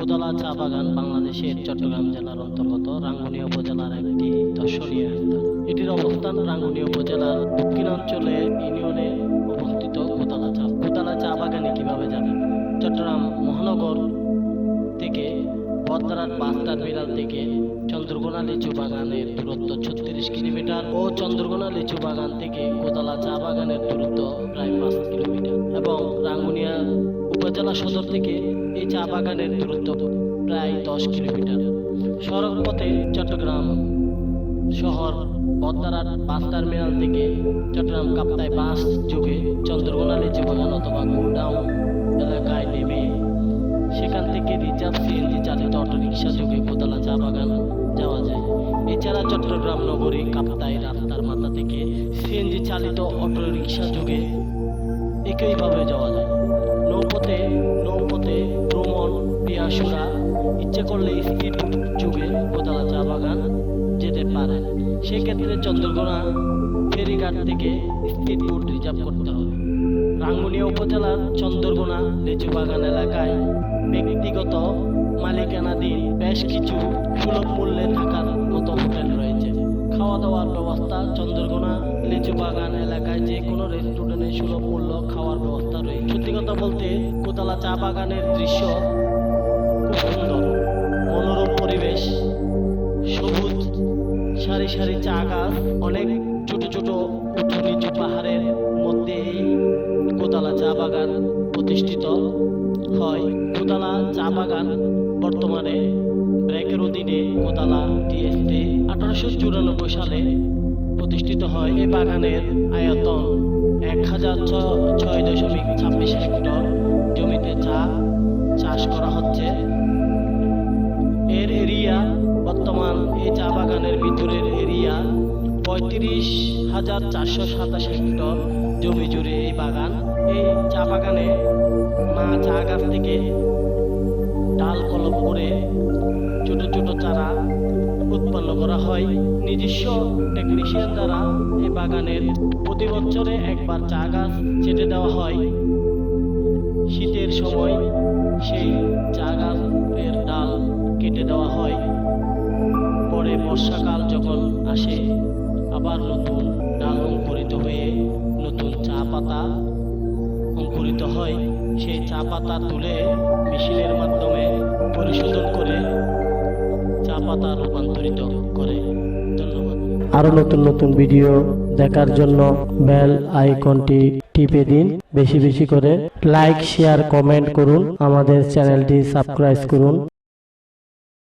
কোদালা চা বাগান বাংলাদেশের চট্টগ্রাম জেলার অন্তর্গত রাঙ্গুনিয়া উপজেলার একটি দর্শনীয় স্থান। এটির অবস্থান রাঙ্গুনিয়া উপজেলার দক্ষিণাঞ্চলে ইউনিয়নে অবস্থিত কোদালা চা কোদালা চা বাগানে কীভাবে যাবেন? চট্টগ্রাম মহানগর থেকে বদ্রার বাস টার্মিনাল থেকে চন্দ্রকোনা লিচু বাগানের দূরত্ব ছত্রিশ কিলোমিটার ও চন্দ্রকোনা লিচু বাগান থেকে কোদালা চা বাগানের দূরত্ব প্রায় পাঁচ কিলোমিটার এবং রাঙ্গুনিয়া উপজেলা সদর থেকে এই চা বাগানের দূরত্ব প্রায় দশ কিলোমিটার। সড়ক পথে চট্টগ্রাম শহর বদ্রার বাস টার্মিনাল থেকে চট্টগ্রাম কাপ্তাই বাস যুগে চন্দ্রকোনা লিচু বাগান অথবা সিএনজি চালিত অটোরিকশা যোগে কোদালা চা বাগান যাওয়া যায়। এছাড়া চট্টগ্রাম নগরী কাপ্তাই রাস্তার মাথা থেকে সিএনজি চালিত অটোরিকশা যোগে একইভাবে যাওয়া যায়। নৌপথে নৌপথে ভ্রমণ, পিয়াসুরা, ইচ্ছে করলে স্পিড যুগে কোদালা চা বাগান যেতে পারে। সেক্ষেত্রে চন্দ্রকোনা ফেরিঘাট থেকে স্পিড বোট রিজার্ভ করতে হবে। রাঙ্গুনিয়া উপজেলার চন্দ্রকোনা লিচু বাগান এলাকায় ব্যক্তিগত মালিকানাধীন বেশ কিছু সুলভ মূল্যে থাকার মতো হোটেল রয়েছে। খাওয়া দাওয়ার ব্যবস্থা, চন্দ্রকোনা, লিচু বাগান এলাকায় যে কোনো রেস্টুরেন্টে সুলভ মূল্য খাওয়ার ব্যবস্থা রয়েছে। সত্যি কথা বলতে, কোতালা চা বাগানের দৃশ্য খুব সুন্দর। মনোরম পরিবেশ, সবুজ, সারি সারি চা গাছ, অনেক ছোট ছোট উঁচু নিচু পাহাড়ের মধ্যে এই কোদালা চা বাগান প্রতিষ্ঠিত। হয়। কোদালা চা বাগান বর্তমানে ব্র্যাকের অধীনে কোদালা টিএসটি আঠারোশো চুরানব্বই সালে প্রতিষ্ঠিত হয়। এই বাগানের আয়তন এক হাজার ছয় দশমিক ছাব্বিশ হেক্টর। জমিতে চা চাষ করা হচ্ছে। এর এরিয়া বর্তমান এই চা বাগানের ভিতরের এরিয়া পঁয়ত্রিশ হাজার চারশো সাতাশ হেক্টর। জমি জুড়ে এই বাগান। এই চা বাগানে মা চা গাছ থেকে ডাল কলম করে ছোট ছোট চারা উৎপন্ন করা হয়। নিজস্ব টেকনিশিয়ান দ্বারা এই বাগানের প্রতি বছরে একবার চা গাছ ছেটে দেওয়া হয়। শীতের সময় সেই চা গাছের ডাল কেটে দেওয়া হয়। পরে বর্ষাকাল যখন আসে, আবার নতুন ডাল অঙ্কুরিত হয়ে নতুন চা পাতা অঙ্কুরিত হয়। সেই চা পাতা তুলে মেশিনের মাধ্যমে পরিশোধন করে চা পাতা রূপান্তরিত করে। ধন্যবাদ। আরও নতুন নতুন ভিডিও দেখার জন্য বেল আইকনটি টিপে দিন। বেশি বেশি করে লাইক, শেয়ার, কমেন্ট করুন। আমাদের চ্যানেলটি সাবস্ক্রাইব করুন।